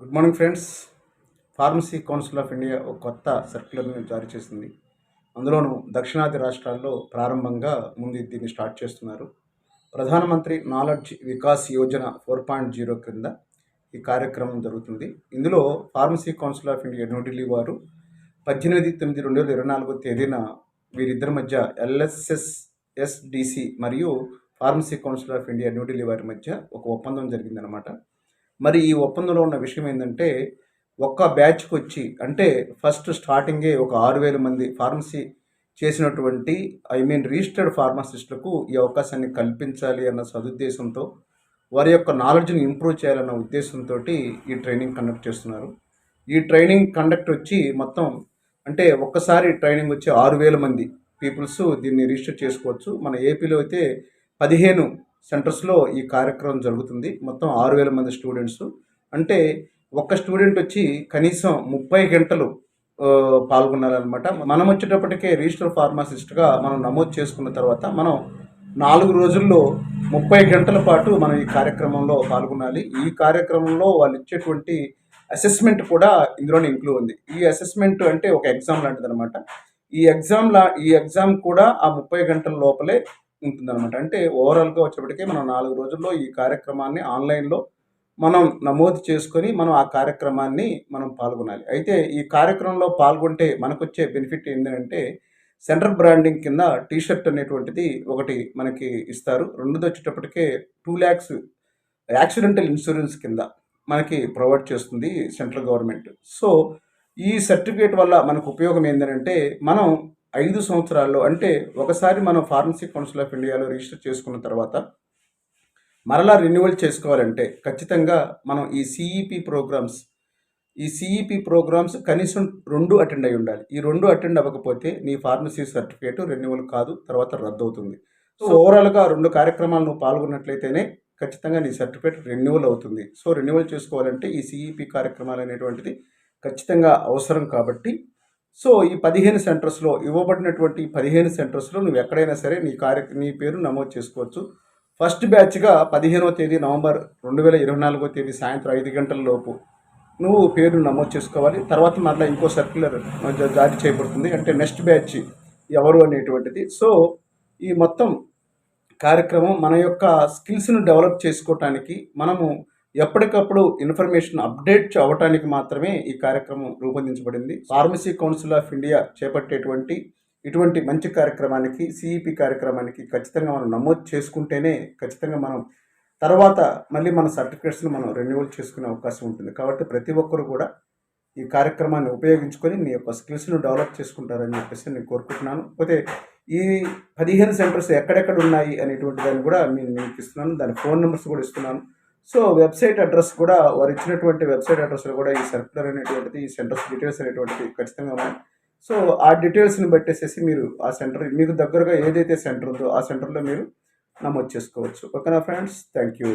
Good morning friends. Pharmacy council of India ఒక కొత్త సర్క్యులర్ని జారీ చేసింది. అందులోనూ దక్షిణాది రాష్ట్రాల్లో ప్రారంభంగా ముందు దీన్ని స్టార్ట్ చేస్తున్నారు. Pradhan Mantri knowledge Vikas Yojana four point zero క్రింద ఈ కార్యక్రమం జరుగుతుంది. ఇందులో pharmacy council of India New Delhi వారు పద్దెనిమిది తొమ్మిది రెండు వేల ఇరవై నాలుగో తేదీన వీరిద్దరి మధ్య ఎల్ఎస్ఎస్ ఎస్డిసి మరియు pharmacy council of India New Delhi వారి మధ్య ఒక ఒప్పందం జరిగిందనమాట మరి ఈ ఒప్పందంలో ఉన్న విషయం ఏంటంటే ఒక్క బ్యాచ్కి వచ్చి అంటే ఫస్ట్ స్టార్టింగే ఒక ఆరు వేల మంది ఫార్మసీ చేసినటువంటి ఐ మీన్ రిజిస్టర్డ్ ఫార్మసిస్టులకు ఈ అవకాశాన్ని కల్పించాలి అన్న సదుద్దేశంతో వారి యొక్క నాలెడ్జ్ని ఇంప్రూవ్ చేయాలన్న ఉద్దేశంతో ఈ ట్రైనింగ్ కండక్ట్ చేస్తున్నారు. ఈ ట్రైనింగ్ కండక్ట్ వచ్చి మొత్తం అంటే ఒక్కసారి ట్రైనింగ్ వచ్చి ఆరు వేల మంది పీపుల్స్ దీన్ని రిజిస్టర్ చేసుకోవచ్చు. మన ఏపీలో అయితే పదిహేను సెంటర్స్లో ఈ కార్యక్రమం జరుగుతుంది. మొత్తం ఆరు వేల మంది స్టూడెంట్స్. అంటే ఒక్క స్టూడెంట్ వచ్చి కనీసం ముప్పై గంటలు పాల్గొనాలన్నమాట. మనం వచ్చేటప్పటికే రిజిస్టర్ ఫార్మాసిస్ట్గా మనం నమోదు చేసుకున్న తర్వాత మనం నాలుగు రోజుల్లో ముప్పై గంటల పాటు మనం ఈ కార్యక్రమంలో పాల్గొనాలి. ఈ కార్యక్రమంలో వాళ్ళు ఇచ్చేటువంటి అసెస్మెంట్ కూడా ఇందులోనే ఇంక్లూడ్ ఉంది. ఈ అసెస్మెంట్ అంటే ఒక ఎగ్జామ్ లాంటిది అనమాట ఈ ఎగ్జామ్ లా ఈ ఎగ్జామ్ కూడా ఆ ముప్పై గంటల లోపలే ఉంటుందన్నమాట. అంటే ఓవరాల్గా వచ్చేప్పటికే మనం నాలుగు రోజుల్లో ఈ కార్యక్రమాన్ని ఆన్లైన్లో మనం నమోదు చేసుకొని మనం ఆ కార్యక్రమాన్ని మనం పాల్గొనాలి. అయితే ఈ కార్యక్రమంలో పాల్గొంటే మనకు వచ్చే బెనిఫిట్ ఏంటంటే సెంట్రల్ బ్రాండింగ్ కింద టీ షర్ట్ అనేటువంటిది ఒకటి మనకి ఇస్తారు. రెండోది వచ్చేటప్పటికే టూ ల్యాక్స్ యాక్సిడెంటల్ ఇన్సూరెన్స్ కింద మనకి ప్రొవైడ్ చేస్తుంది సెంట్రల్ గవర్నమెంట్. సో ఈ సర్టిఫికేట్ వల్ల మనకు ఉపయోగం ఏంటంటే మనం ఐదు సంవత్సరాల్లో అంటే ఒకసారి మనం ఫార్మసీ కౌన్సిల్ ఆఫ్ ఇండియాలో రిజిస్టర్ చేసుకున్న తర్వాత మరలా రెన్యువల్ చేసుకోవాలంటే ఖచ్చితంగా మనం ఈ సిఈపి ప్రోగ్రామ్స్ ఈ సిఈపి ప్రోగ్రామ్స్ కనీసం రెండు అటెండ్ అయి ఉండాలి. ఈ రెండు అటెండ్ అవ్వకపోతే నీ ఫార్మసీ సర్టిఫికేట్ రెన్యువల్ కాదు తర్వాత రద్దు అవుతుంది సో ఓవరాల్గా రెండు కార్యక్రమాలు నువ్వు పాల్గొన్నట్లయితేనే ఖచ్చితంగా నీ సర్టిఫికేట్ రెన్యువల్ అవుతుంది. సో రెన్యువల్ చేసుకోవాలంటే ఈ సిఈపి కార్యక్రమాలు అనేటువంటిది ఖచ్చితంగా అవసరం కాబట్టి సో ఈ పదిహేను సెంటర్స్లో ఇవ్వబడినటువంటి పదిహేను సెంటర్స్లో నువ్వు ఎక్కడైనా సరే నీ కార్య నీ పేరు నమోదు చేసుకోవచ్చు. ఫస్ట్ బ్యాచ్గా పదిహేనవ తేదీ నవంబర్ రెండు వేల ఇరవై నాలుగో తేదీ సాయంత్రం ఐదు గంటల లోపు నువ్వు పేరు నమోదు చేసుకోవాలి. తర్వాత మరలా ఇంకో సర్క్యులర్ జారీ చేయబడుతుంది. అంటే నెక్స్ట్ బ్యాచ్ ఎవరు అనేటువంటిది. సో ఈ మొత్తం కార్యక్రమం మన యొక్క స్కిల్స్ను డెవలప్ చేసుకోవటానికి మనము ఎప్పటికప్పుడు ఇన్ఫర్మేషన్ అప్డేట్ అవ్వటానికి మాత్రమే ఈ కార్యక్రమం రూపొందించబడింది. ఫార్మసీ కౌన్సిల్ ఆఫ్ ఇండియా చేపట్టేటువంటి ఇటువంటి మంచి కార్యక్రమానికి సిఈపి కార్యక్రమానికి ఖచ్చితంగా మనం నమోదు చేసుకుంటేనే ఖచ్చితంగా మనం తర్వాత మళ్ళీ మన సర్టిఫికేట్స్ని మనం రెన్యువల్ చేసుకునే అవకాశం ఉంటుంది. కాబట్టి ప్రతి ఒక్కరు కూడా ఈ కార్యక్రమాన్ని ఉపయోగించుకొని మీ యొక్క స్కిల్స్ను డెవలప్ చేసుకుంటారని చెప్పేసి నేను కోరుకుంటున్నాను. పోతే ఈ పదిహేను సెంటర్స్ ఎక్కడెక్కడ ఉన్నాయి అనేటువంటి దాన్ని కూడా నేను మీకు ఇస్తున్నాను. దాని ఫోన్ నెంబర్స్ కూడా ఇస్తున్నాను. సో వెబ్సైట్ అడ్రస్ కూడా వారు ఇచ్చినటువంటి వెబ్సైట్ అడ్రస్లో కూడా ఈ సర్క్యులర్ అనేటువంటిది ఈ సెంటర్స్ డీటెయిల్స్ అనేటువంటిది ఖచ్చితంగా ఉన్నాయి. సో ఆ డీటెయిల్స్ని బట్టేసేసి మీరు ఆ సెంటర్ మీకు దగ్గరగా ఏదైతే సెంటర్ ఉందో ఆ సెంటర్లో మీరు నమోదు చేసుకోవచ్చు. ఓకేనా friends? Thank you